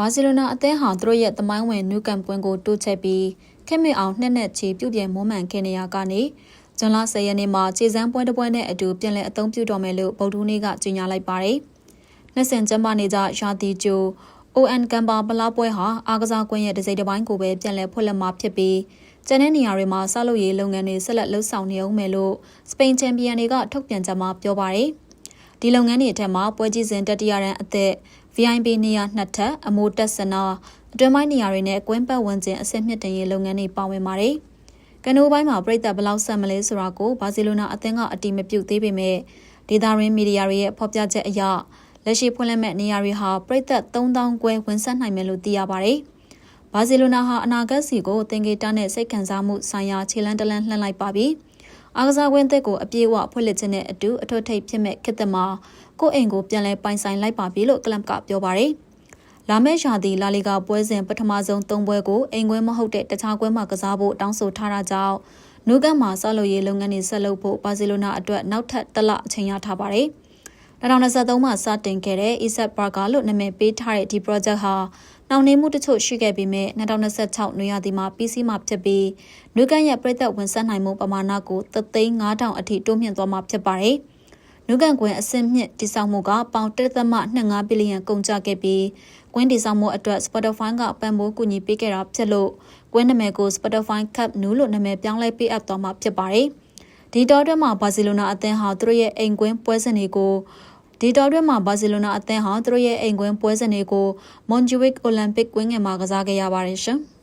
ဘာစီလိုနာအသင်းဟာသူတို့ရဲ့သမိုင်းဝင်နူးကန်ပွဲကိုတိုးချဲ့ပြီးခင်မင်အောင်နှစ်နဲ့ချီပြုပြင်မွမ်းမံခဲ့နေရကနေဇွန်လ10ရက်နေ့မှာခြေစမ်းပွဲတစ်ပွဲနဲ့အတူပြန်လည်အသုံးပြုတော်မယ်လို့ဗုဒ္ဓဦးနေ့ကကြေညာလိုက်ပါတယ်။နှစ်ဆင်ကျင်းပနေကြရာသီကျို ON ကမ်ဘာပလာပွဲဟာအားကစားကွင်းရဲ့တစ်စိတ်တစ်ပိုင်းကိုပဲပြန်လည်ဖွင့်လှစ်မှာဖြစ်ပြီးကျန်တဲ့နေရာတွေမှာဆောက်လုပ်ရေးလုပ်ငန်းတွေဆက်လက်လှုပ်ဆောင်နေအောင်မယ်လို့စပိန်ချန်ပီယံတွေကထုတ်ပြန်ကြမှာပြောပါတယ်။ ဒီလုပ်ငန်းတွေအထက်မှာပွဲကြီးစဉ်တတိယရန်အသက် VIP နေရာနှစ်ထပ်အမိုးတက်စနာအတွင်းပိုင်းနေရာတွေနဲ့ကွင်းပတ်ဝန်းကျင်အဆင့်မြင့်တင်ရေးလုပ်ငန်းတွေပါဝင်ပါတယ်။ကနိုးပိုင်းမှာပြည်သက်ဘယ်လောက်ဆက်မလဲဆိုတာကိုဘာစီလိုနာအသင်းကအတိမပြုတ်သေးပေမဲ့ဒေတာရင်းမီဒီယာတွေရဲ့ဖော်ပြချက်အရလက်ရှိဖွင့်လှစ်မဲ့နေရာတွေဟာပြည်သက်3000ကျွဲဝင်ဆက်နိုင်မယ်လို့သိရပါတယ်။ဘာစီလိုနာဟာအနာဂတ်စီကိုသင်္ကေတနဲ့စိတ်ခံစားမှုဆိုင်ရာခြေလှမ်းတလန်းလှမ်းလိုက်ပါပြီ။ အားကစားကွင်းသက်ကိုအပြေးအဝဖွင့်လှစ်ခြင်းနဲ့အတူအထွတ်ထိပ်ဖြစ်မဲ့ခေတ်သစ်မှာကိုယ့်အိမ်ကိုပြန်လဲပိုင်ဆိုင်လိုက်ပါပြီလို့ကလပ်ကပြောပါရယ်။လာမယ့်ရာသီလာလီဂါပွဲစဉ်ပထမဆုံး၃ပွဲကိုအိမ်ခွဲမဟုတ်တဲ့တခြားကွဲမှာကစားဖို့တောင်းဆိုထားတာကြောင့်နူကန်မှာဆောက်လုပ်ရေးလုပ်ငန်းတွေဆက်လုပ်ဖို့ဘာစီလိုနာအတွက်နောက်ထပ်တစ်လအချိန်ရထားပါရယ်။ 2023မှာစတင်ခဲ့တဲ့ Isaac Barker လို့နာမည်ပေးထားတဲ့ဒီ project ဟာနှောင့်နှေးမှုတချို့ရှိခဲ့ပေမဲ့2026နွေရာသီမှာပြီးစီးမှာဖြစ်ပြီးနွေကန်ရဲ့ပြည်သက်ဝင်ဆက်နိုင်မှုပမာဏကို3,5000အထိတိုးမြင့်သွားမှာဖြစ်ပါတယ်။နွေကန်ကွင်းအဆင့်မြင့်တည်ဆောက်မှုကပေါင်1.25ဘီလီယံကုန်ကျခဲ့ပြီးကွင်းတည်ဆောက်မှုအတွက် Spotify ကပံ့ပိုးကူညီပေးခဲ့တာဖြစ်လို့ကွင်းနာမည်ကို Spotify Cup နူးလို့နာမည်ပြောင်းလဲပေးအပ်သွားမှာဖြစ်ပါတယ်။ ဒီတော့တွင်မှာဘာစီလိုနာအသင်းဟာသူတို့ရဲ့အိမ်ကွင်းပွဲစဉ်တွေကိုဒီတော်တွင်မှာဘာစီလိုနာအသင်းဟာသူတို့ရဲ့အိမ်ကွင်းပွဲစဉ်တွေကိုမွန်ဂျူဝစ်အိုလံပစ်ကွင်းငယ်မှာကစားခဲ့ရပါတယ်ရှင်။